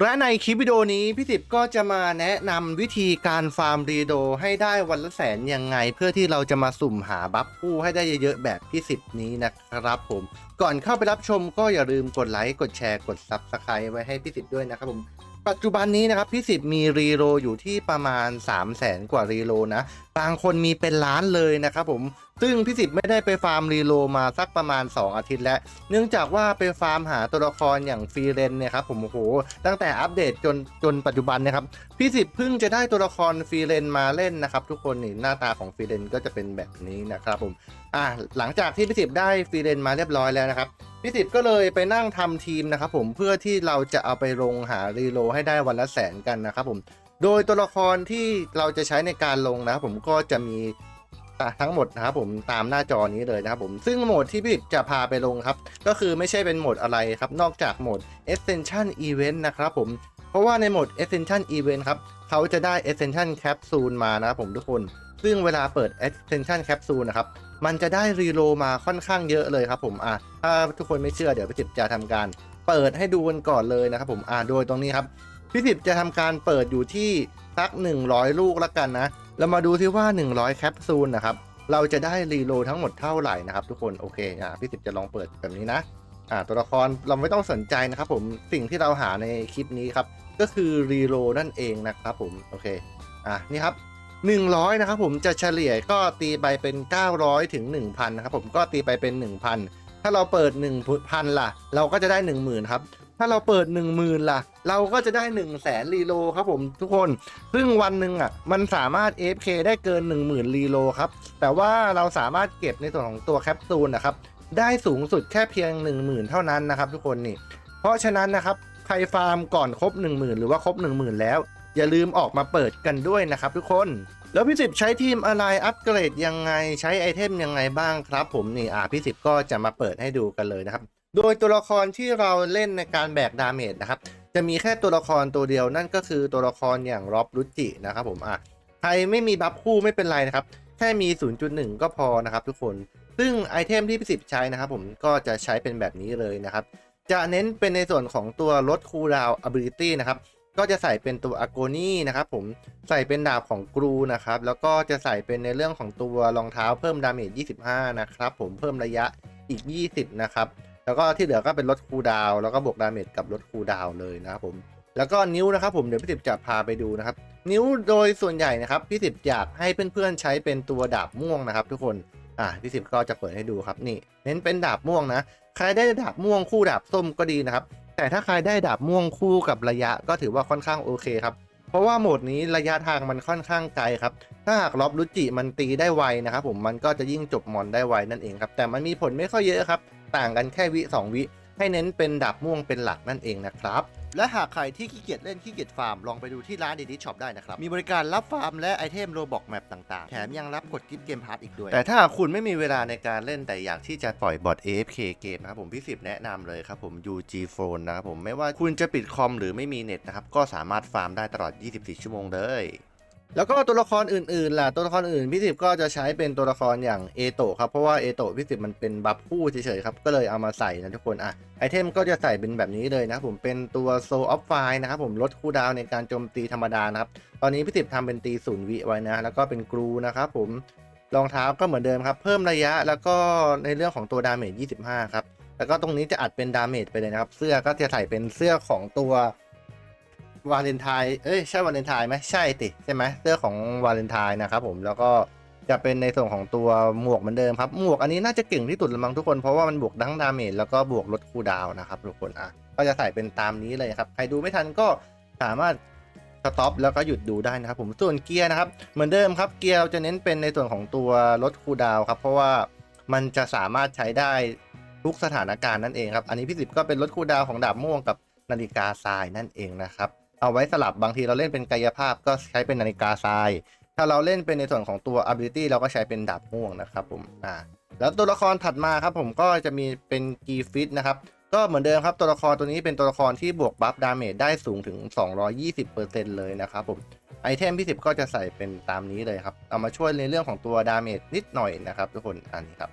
และในคลิปวิดีโอนี้พี่สิบก็จะมาแนะนำวิธีการฟาร์มรีโดให้ได้วันละแสนยังไง เพื่อที่เราจะมาสุ่มหาบัฟคู่ให้ได้เยอะๆแบบพี่สิบนี้นะครับผม ก่อนเข้าไปรับชมก็อย่าลืมกดไลค์กดแชร์กด Subscribe ไว้ให้พี่สิบด้วยนะครับผมปัจจุบันนี้นะครับพี่สิบมีรีโลอยู่ที่ประมาณ 3 0 0แสนกว่ารีโลนะ บางคนมีเป็นล้านเลยนะครับผม ซึ่งพี่สิบไม่ได้ไปฟาร์มรีโลมาสักประมาณ 2 อาทิตย์แล้ว เนื่องจากว่าไปฟาร์มหาตัวละครอย่างฟรีเรนเนี่ยครับผมโอ้โห ตั้งแต่อัปเดตจนจนปัจจุบันนะครับ พี่สิบเพิ่งจะได้ตัวละครฟรีเรนมาเล่นนะครับ ทุกคนนี่หน้าตาของฟรีเรนก็จะเป็นแบบนี้นะครับผมอะหลังจากที่พี่สิบได้ฟรีเรนมาเรียบร้อยแล้วนะครับพี่สิบก็เลยไปนั่งทำทีมนะครับผมเพื่อที่เราจะเอาไปลงหารีโลให้ได้วันละแสนกันนะครับผม โดยตัวละครที่เราจะใช้ในการลงนะครับผมก็จะมีทั้งหมดนะครับผมตามหน้าจอนี้เลยนะครับผมซึ่งโหมดที่พี่สิบจะพาไปลงครับ ก็คือไม่ใช่เป็นโหมดอะไรครับ นอกจากโหมด Extension Event นะครับผมเพราะว่าในโหมด Extension Event ครับเขาจะได้ Extension Capsule มานะครับผมทุกคน ซึ่งเวลาเปิด Extension Capsule นะครับมันจะได้รีโลมาค่อนข้างเยอะเลยครับผมอะถ้าทุกคนไม่เชื่อเดี๋ยวพี่สิบจะทำการ เปิดให้ดูกันก่อนเลยนะครับผมอะโดยตรงนี้ครับ พี่สิบจะทำการเปิดอยู่ที่สัก 100 ลูกแล้วกันนะ เรามาดูที่ว่า 100 แคปซูลนะครับ เราจะได้รีโลทั้งหมดเท่าไหร่นะครับทุกคน โอเค อะพี่สิบจะลองเปิดแบบนี้นะ อะตัวละครเราไม่ต้องสนใจนะครับผม สิ่งที่เราหาในคลิปนี้ครับ ก็คือรีโลนั่นเองนะครับผม โอเค อะนี่ครับ 100 นะครับผม จะเฉลี่ยก็ตีไปเป็น 900 ถึง 1,000 นะครับผม ก็ตีไปเป็น 1,000 ถ้าเราเปิด1,000ล่ะ เราก็จะได้ 10,000ครับ ถ้าเราเปิด 10,000ล่ะ เราก็จะได้ 1 0 0 0 0แสนรีโลครับผมทุกคน ซึ่งวันหนึ่งอะมันสามารถ AFK ได้เกิน 10,000รีโลครับ แต่ว่าเราสามารถเก็บในส่วนของตัวแคปซูลนะครับได้สูงสุดแค่เพียง 10,000 เท่านั้นนะครับ ทุกคนนี่ เพราะฉะนั้นนะครับใครฟาร์มก่อนครบ 10,000 หรือว่าครบ 10,000 แล้ว อย่าลืมออกมาเปิดกันด้วยนะครับ ทุกคน แล้วพี่สิบใช้ทีมอะไรอัปเกรดยังไงใช้ไอเทมยังไงบ้างครับ ผมนี่อ่าพี่สิบก็จะมาเปิดให้ดูกันเลยนะครับ โดยตัวละครที่เราเล่นในการแบกดาเมจนะครับ จะมีแค่ตัวละครตัวเดียวนั่นก็คือตัวละครอย่างร็อบรุจินะครับผมอะใครไม่มีบัฟคู่ไม่เป็นไรนะครับ แค่มี 0.1 ก็พอนะครับทุกคน ซึ่งไอเทมที่พี่สิบใช้นะครับผมก็จะใช้เป็นแบบนี้เลยนะครับ จะเน้นเป็นในส่วนของตัวลดคูลดาวน์ ability นะครับ ก็จะใส่เป็นตัวอ g โกนี่นะครับผมใส่เป็นดาบของกรูนะครับ แล้วก็จะใส่เป็นในเรื่องของตัวรองเท้าเพิ่มดาเมจ 25 นะครับผมเพิ่มระยะอีก 20 นะครับ แล้วก็ที่เหลือก็เป็นลดคูดาวแล้วก็บวกดาเมจกับลดคูดาวเลยนะครับผมแล้วก็นิ้วนะครับผมเดี๋ยวพี่สิบจะพาไปดูนะครับ นิ้วโดยส่วนใหญ่นะครับพี่สิบอยากให้เพื่อนๆใช้เป็นตัวดาบม่วงนะครับ ทุกคนอ่าพี่สิบก็จะเปิดให้ดูครับนี่ เน้นเป็นดาบม่วงนะ ใครได้ดาบม่วงคู่ดาบส้มก็ดีนะครับ แต่ถ้าใครได้ดาบม่วงคู่กับระยะก็ถือว่าค่อนข้างโอเคครับ เพราะว่าโหมดนี้ระยะทางมันค่อนข้างไกลครับ ถ้าหากล็อบรุจิมันตีได้ไวนะครับผมมันก็จะยิ่งจบมอนได้ไวนั่นเองครับ แต่มันมีผลไม่ค่อยเยอะครับ ต่างกันแค่วิ2วิ ให้เน้นเป็นดาบม่วงเป็นหลักนั่นเองนะครับ และหากใครที่ขี้เกียจเล่นขี้เกียจฟาร์ม ลองไปดูที่ร้านเดดิช็อปได้นะครับ มีบริการรับฟาร์มและไอเทมโรบอกแมปต่างๆ แถมยังรับกดกิฟต์เกมพาร์ทอีกด้วย แต่ถ้าหากคุณไม่มีเวลาในการเล่นแต่อยากที่จะปล่อยบอท AFK เกมนะครับผมพี่สิบแนะนำเลยครับผม UG Phone นะครับผมไม่ว่าคุณจะปิดคอมหรือไม่มีเน็ตนะครับก็สามารถฟาร์มได้ตลอด 24 ชั่วโมงเลย แล้วก็ตัวละครอื่นๆล่ะตัวละครอื่นพี่สิบก็จะใช้เป็นตัวละครอย่างเอโตะครับเพราะว่าเอโตะพี่สิบมันเป็นบัฟคู่เฉยๆครับก็เลยเอามาใส่นะทุกคนอะไอเทมก็จะใส่เป็นแบบนี้เลยนะครับผมเป็นตัวโซออฟไฟนะครับผมลดคูดาวในการโจมตีธรรมดานะครับตอนนี้พี่สิบทำเป็นตีศูนย์วิไว้นะแล้วก็เป็นกรูนะครับผมรองเท้าก็เหมือนเดิมครับ เพิ่มระยะแล้วก็ในเรื่องของตัวดาเมจ25ครับแล้วก็ตรงนี้จะอัดเป็นดาเมจไปเลยนะครับเสื้อก็จะใส่เป็นเสื้อของตัว วาเลนไทน์เอ้ยใช่วาเลนไทน์ไหมใช่ติใช่ไหมเสื้อของวาเลนไทน์นะครับผมแล้วก็จะเป็นในส่วนของตัวหมวกเหมือนเดิมครับ หมวกอันนี้น่าจะเก่งที่สุดละมั้งทุกคนเพราะว่ามันบวกทั้งดาเมจแล้วก็บวกลดคูดาวนะครับทุกคนอะก็จะใส่เป็นตามนี้เลยครับ ใครดูไม่ทันก็สามารถสต็อปแล้วก็หยุดดูได้นะครับผมส่วนเกียร์นะครับ เหมือนเดิมครับเกียร์เราจะเน้นเป็นในส่วนของตัวลดคูดาวครับ เพราะว่ามันจะสามารถใช้ได้ทุกสถานการณ์นั่นเองครับ อันนี้พี่สิบก็เป็นลดคูดาวของดาบม่วงกับนาฬิกาทรายนั่นเองนะครับ เอาไว้สลับบางทีเราเล่นเป็นกายภาพก็ใช้เป็นนาฬิกาทราย ถ้าเราเล่นเป็นในส่วนของตัว ability เราก็ใช้เป็นดาบม่วงนะครับผมอ่าแล้วตัวละครถัดมาครับผมก็จะมีเป็นกีฟิตนะครับก็เหมือนเดิมครับตัวละครตัวนี้เป็นตัวละครที่บวกบัฟดาเมจได้สูงถึง 220%เลยนะครับผมไอเทมที่10ก็จะใส่เป็นตามนี้เลยครับ เอามาช่วยในเรื่องของตัวดาเมจนิดหน่อยนะครับทุกคนอันนี้ครับ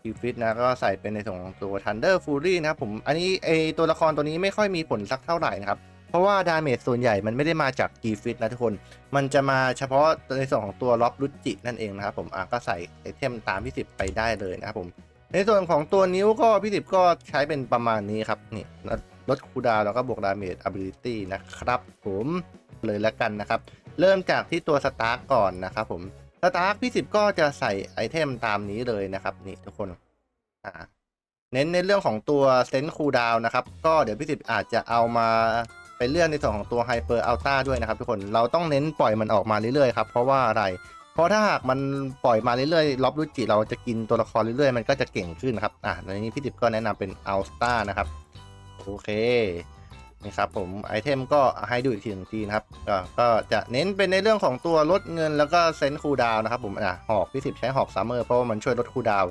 คิวฟิตนะก็ใส่เป็นในส่วนของตัว Thunder Fury นะครับผมอันนี้ไอตัวละครตัวนี้ไม่ค่อยมีผลสักเท่าไหร่นะครับ ราะว่าดาเมจส่วนใหญ่มันไม่ได้มาจากกีฟิตนะทุกคน มันจะมาเฉพาะในส่วนของตัวล็อบรุจินั่นเองนะครับผมอะก็ใส่ไอเทมตามพี่สิบไปได้เลยนะครับผม ในส่วนของตัวนิ้วก็พี่สิบก็ใช้เป็นประมาณนี้ครับนี่ลดคูดาวแล้วก็บวกดาเมจ ability นะครับผมเลยแล้วกันนะครับ เริ่มจากที่ตัวสตาร์ก่อนนะครับผมสตาร์กพี่สิบก็จะใส่ไอเทมตามนี้เลยนะครับนี่ทุกคนอ่าเน้นในเรื่องของตัวเซนต์คูดาวนะครับ ก็เดี๋ยวพี่สิบอาจจะเอามา ไปเลื่อนในส่วนของตัวไฮเปอร์อัลต้าด้วยนะครับทุกคนเราต้องเน้นปล่อยมันออกมาเรื่อยๆครับเพราะว่าอะไร เพราะถ้าหากมันปล่อยมาเรื่อยๆล็อบรุจิเราจะกินตัวละครเรื่อยๆ มันก็จะเก่งขึ้นครับอะในนี้พี่ดิบก็แนะนำเป็นอัลสตานะครับโอเคนี่ครับผมไอเทมก็ให้ดูอีกทีหนึ่งทีนะครับก็ก็จะเน้นเป็นในเรื่องของตัวลดเงินแล้วก็เซนต์คูดาวนะครับผมอะหอกพี่สิบใช้หอกซัมเมอร์เพราะว่ามันช่วยลดคูดาว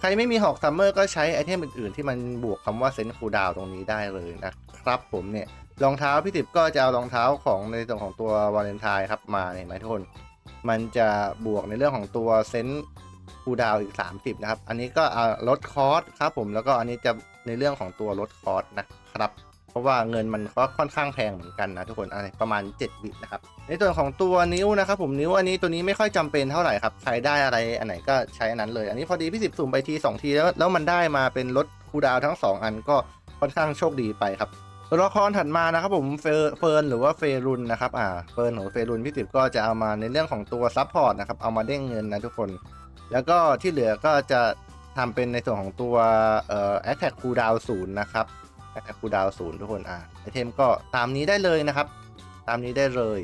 ใครไม่มีหอกซัมเมอร์ก็ใช้ไอเทมอื่นๆ ที่มันบวกคำว่าเซนต์คูดาวตรงนี้ได้เลยนะครับผมเนี่ย รองเท้าพี่สิบก็จะเอารองเท้าของในส่วนของตัววาเลนไทน์ครับมาเห็นไหมทุกคน มันจะบวกในเรื่องของตัวเซนต์คูดาวอีก 30 นะครับ อันนี้ก็ลดคอสครับผมแล้วก็อันนี้จะในเรื่องของตัวลดคอสนะครับเพราะว่าเงินมันก็ค่อนข้างแพงเหมือนกันนะทุกคนอะไรประมาณ7วินะครับ ในส่วนของตัวนิ้วนะครับผมนิ้วอันนี้ตัวนี้ไม่ค่อยจำเป็นเท่าไหร่ครับ ใช้ได้อะไรอันไหนก็ใช้อันนั้นเลย อันนี้พอดีพี่สิบสุ่มไปที 2 ทีแล้วแล้วมันได้มาเป็นลดคูดาวทั้ง 2 อันก็ค่อนข้างโชคดีไปครับ ตัวละครถัดมานะครับผมเฟิร์นหรือว่าเฟรุนนะครับอ่าเฟิร์นของเฟรุนพี่ติบก็จะเอามาในเรื่องของตัวซับพอร์ตนะครับเอามาเด้งเงินนะทุกคน แล้วก็ที่เหลือก็จะทำเป็นในส่วนของตัวเอ่อแอคแท็กคูดาวศูนย์นะครับแอคแท็กคูดาวศูนย์ทุกคนอ่าไอเทมก็ตามนี้ได้เลยนะครับ ตามนี้ได้เลย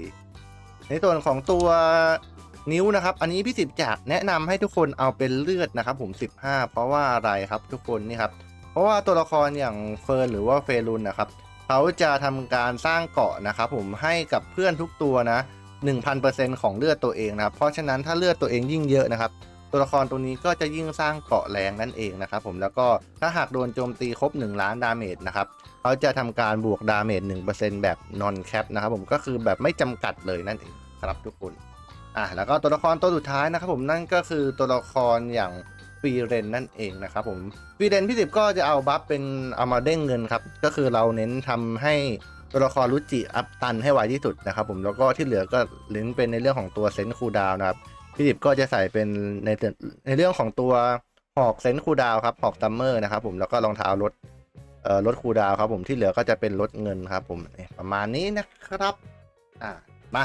ในส่วนของตัวนิ้วนะครับ อันนี้พี่สิบจากแนะนำให้ทุกคนเอาเป็นเลือดนะครับ ผม 15 เพราะว่าอะไรครับทุกคนนี่ครับเพราะว่าตัวละครอย่างเฟิร์นหรือว่าเฟรุนนะครับ เขาจะทำการสร้างเกาะนะครับผมให้กับเพื่อนทุกตัวนะ 1,000%ของเลือดตัวเองนะครับ เพราะฉะนั้นถ้าเลือดตัวเองยิ่งเยอะนะครับ ตัวละครตัวนี้ก็จะยิ่งสร้างเกาะแรงนั่นเองนะครับผมแล้วก็ถ้าหากโดนโจมตีครบ 1 ล้านดาเมจนะครับเขาจะทำการบวกดาเมจ1%แบบนอนแคปนะครับผมก็คือแบบไม่จำกัดเลยนั่นเองครับทุกคนอะแล้วก็ตัวละครตัวสุดท้ายนะครับผมนั่นก็คือตัวละครอย่าง ฟีเรนนั่นเองนะครับผมฟีเรนพี่สิบก็จะเอาบัฟเป็นเอามาเด้งเงินครับ ก็คือเราเน้นทำให้ตัวละครรุจิอัพตันให้ไวที่สุดนะครับผมแล้วก็ที่เหลือก็เน้นเป็นในเรื่องของตัวเซนคูดาวนะครับพี่ดิบก็จะใส่เป็นในเรื่องในเรื่องของตัวหอกเซนคูดาวครับหอกซัมเมอร์นะครับผมแล้วก็รองเท้าลดเอ่อลดคูดาวครับผมที่เหลือก็จะเป็นลดเงินครับผมประมาณนี้นะครับ อ่ามา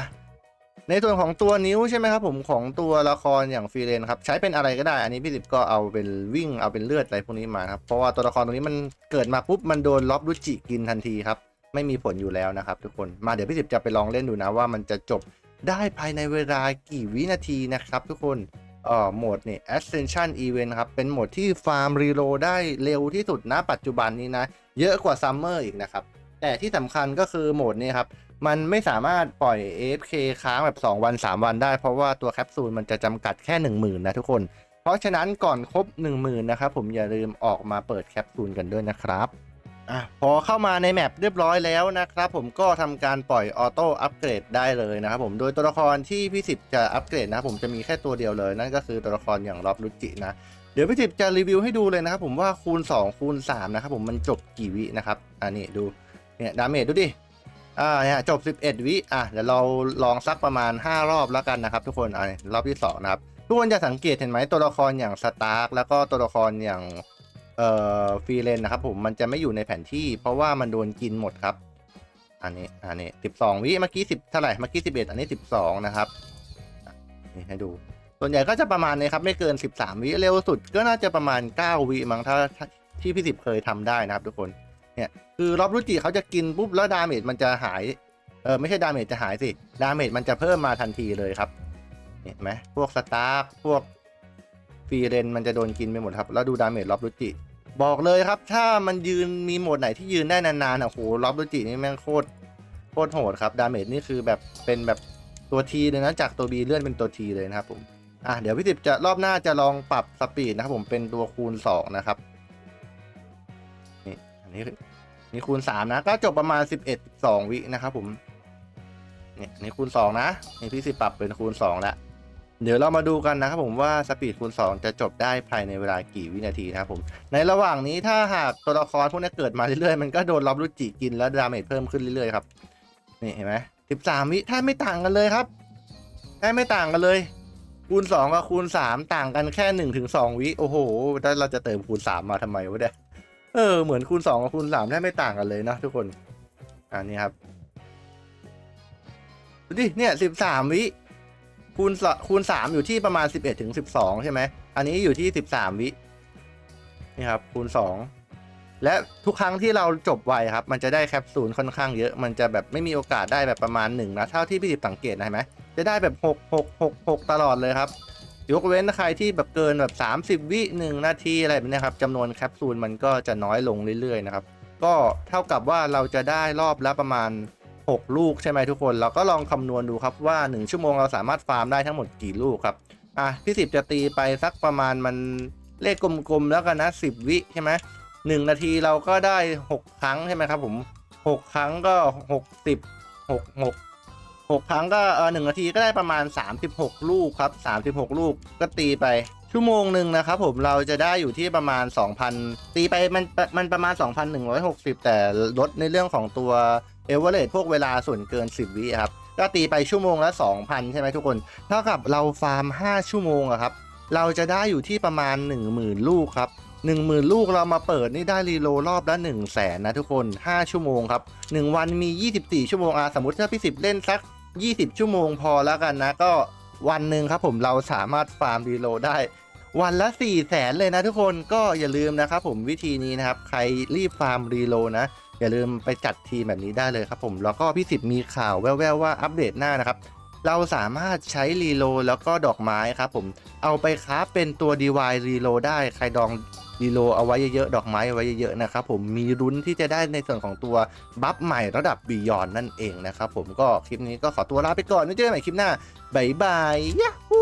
ในส่วนของตัวนิ้วใช่ไหมครับผมของตัวละครอย่างฟรีเรนครับใช้เป็นอะไรก็ได้ อันนี้พี่ดิบก็เอาเป็นวิ่งเอาเป็นเลือดอะไรพวกนี้มาครับเพราะว่าตัวละครตัวนี้มันเกิดมาปุ๊บมันโดนล็อบรุจิกินทันทีครับไม่มีผลอยู่แล้วนะครับ ทุกคนมาเดี๋ยวพี่ดิบจะไปลองเล่นดูนะว่ามันจะจบได้ภายในเวลากี่วินาทีนะครับ ทุกคนเอ่อโหมดนี่ Ascension Event ครับ เป็นโหมดที่ฟาร์มรีโลได้เร็วที่สุดณปัจจุบันนี้นะ เยอะกว่า Summer อีกนะครับ แต่ที่สำคัญก็คือโหมดนี้ครับ มันไม่สามารถปล่อย AFK ค้างแบบ 2 วัน 3 วันได้ เพราะว่าตัวแคปซูลมันจะจำกัดแค่ 10,000 นะทุกคน เพราะฉะนั้นก่อนครบ 10,000 นะครับผมอย่าลืมออกมาเปิดแคปซูลกันด้วยนะครับอะพอเข้ามาในแมปเรียบร้อยแล้วนะครับผมก็ทำการปล่อยออโต้อัปเกรดได้เลยนะครับผมโดยตัวละครที่พี่สิบจะอัปเกรดนะผมจะมีแค่ตัวเดียวเลย นั่นก็คือตัวละครอย่างล็อบลุจินะ เดี๋ยวพี่สิบจะรีวิวให้ดูเลยนะครับผมว่าคูณ 2 คูณ3นะครับผมมันจบกี่วินะครับ อันนี้ดูเนี่ยดาเมจดูดิ อ่าเนี่ยจบ 11 วิอะเดี๋ยวเราลองสักประมาณ 5 รอบแล้วกันนะครับ ทุกคนอะรอบที่สองนะครับทุกคนจะสังเกตเห็นไหมตัวละครอย่างสตาร์กแล้วก็ตัวละครอย่างเอ่อฟรีเลนนะครับผมมันจะไม่อยู่ในแผนที่ เพราะว่ามันโดนกินหมดครับ อันนี้อันนี้สิบสองวิเมื่อกี้สิบเท่าไหร่เมื่อกี้สิบเอ็ดอันนี้สิบสองนะครับนี่ให้ดู ส่วนใหญ่ก็จะประมาณนี้ครับ ไม่เกินสิบสามวิเร็วสุดก็น่าจะประมาณเก้าวิมั้งถ้าถ้าที่พี่สิบเคยทำได้นะครับทุกคน เนี่ยคือรอบรุจิเขาจะกินปุ๊บแล้วดาเมจมันจะหายเออไม่ใช่ดาเมจจะหายสิดาเมจมันจะเพิ่มมาทันทีเลยครับเห็นไหมพวกสตาร์พวกฟีเรนมันจะโดนกินไปหมดครับ แล้วดูดาเมจรอบรุจิบอกเลยครับ ถ้ามันยืนมีโหมดไหนที่ยืนได้นานๆอะโหล็อบโลจินี่แม่งโคตรโคตรโหดครับดาเมจนี่คือแบบเป็นแบบตัวทีเลยนะจากตัว B เลื่อนเป็นตัวทีเลยนะครับผมอะเดี๋ยวพี่ติบจะรอบหน้าจะลองปรับสปีดนะครับผมเป็นตัวคูณ2นะครับ นี่อันนี้นี่คูณ3นะ ก็จบประมาณ11 2วินะครับผมนี่นี่คูณ2นะนี่พี่สิปรับเป็นคูณ2แล้วเดี๋ยวเรามาดูกันนะครับผมว่าสปีดคูณ 2 จะจบได้ภายในเวลากี่วินาทีนะครับผม ในระหว่างนี้ถ้าหากตัวละครพวกนี้เกิดมาเรื่อยๆ มันก็โดนล็อบรุจิกินแล้วดาเมจเพิ่มขึ้นเรื่อยๆครับ นี่เห็นไหมสิบสามวิแทบไม่ต่างกันเลยครับแทบไม่ต่างกันเลย คูณสองกับคูณสามต่างกันแค่หนึ่งถึงสองวิโอ้โหแล้วเราจะเติมคูณสามมาทำไมวะเนี่ย เออเหมือนคูณสองกับคูณสามแทบไม่ต่างกันเลยนะทุกคนอันนี้ครับดูดิเนี่ยสิบสามวิคูณสคูณสามอยู่ที่ประมาณสิบเอ็ดถึงสิบสองใช่ไหมอันนี้อยู่ที่สิบสามวินี่ครับคูณสองและทุกครั้งที่เราจบไวครับ มันจะได้แคปซูลค่อนข้างเยอะ มันจะแบบไม่มีโอกาสได้แบบประมาณหนึ่งนะเท่าที่พี่ดิบสังเกตนะเห็นไหมจะได้แบบ6 6 6 6ตลอดเลยครับ ยกเว้นใครที่แบบเกินแบบ 30 วิ1นาทีอะไรแบบนี้ครับจำนวนแคปซูลมันก็จะน้อยลงเรื่อยๆนะครับ ก็เท่ากับว่าเราจะได้รอบละประมาณ 6 ลูกใช่ไหมทุกคน เราก็ลองคำนวณดูครับว่า 1 ชั่วโมงเราสามารถฟาร์มได้ทั้งหมดกี่ลูกครับอะพี่สิบจะตีไปสักประมาณมันเลขกลมๆแล้วกันนะ 10 วิใช่ไหมหนึ่งนาทีเราก็ได้ 6 ครั้งใช่ไหมครับผม 6 ครั้งก็ 60 6 6 6 ครั้งก็เออหนึ่งนาทีก็ได้ประมาณ 36 ลูกครับ 36 ลูกก็ตีไปชั่วโมงหนึ่งนะครับผมเราจะได้อยู่ที่ประมาณ 2,000 ตีไปมันมันประมาณ 2,160 แต่ลดในเรื่องของตัวเอเวอเรสพวกเวลาส่วนเกิน 10 วิครับ ก็ตีไปชั่วโมงละ 2,000 ใช่ไหมทุกคน เท่ากับเราฟาร์ม 5 ชั่วโมงอะครับ เราจะได้อยู่ที่ประมาณ 10,000 ลูกครับ 10,000 ลูกเรามาเปิดนี่ได้รีโลรอบละ 1 0 0 0 0แสนนะทุกคน 5 ชั่วโมงครับ 1 วันมี 24 ชั่วโมงอะสมมติถ้าพี่สิบเล่นสัก 20 ชั่วโมงพอแล้วกันนะ ก็วันหนึ่งครับผมเราสามารถฟาร์มรีโลได้ วันละ 4 0 0แสนเลยนะทุกคนก็อย่าลืมนะครับผมวิธีนี้นะครับ ใครรีบฟาร์มรีโลนะ อย่าลืมไปจัดทีมแบบนี้ได้เลยครับผมแล้วก็พี่สิบมีข่าวแว่วๆว่าอัปเดตหน้านะครับ เราสามารถใช้รีโลแล้วก็ดอกไม้ครับผมเอาไปคราฟเป็นตัว DY รีโลได้ใครดองรีโลเอาไว้เยอะๆดอกไม้เอาไว้เยอะๆนะครับผมมีรุ้นที่จะได้ในส่วนของตัวบัฟใหม่ระดับบียอนนั่นเองนะครับผมก็คลิปนี้ก็ขอตัวลาไปก่อนไว้เจอกันใหม่คลิปหน้าบ๊ายบายยะฮู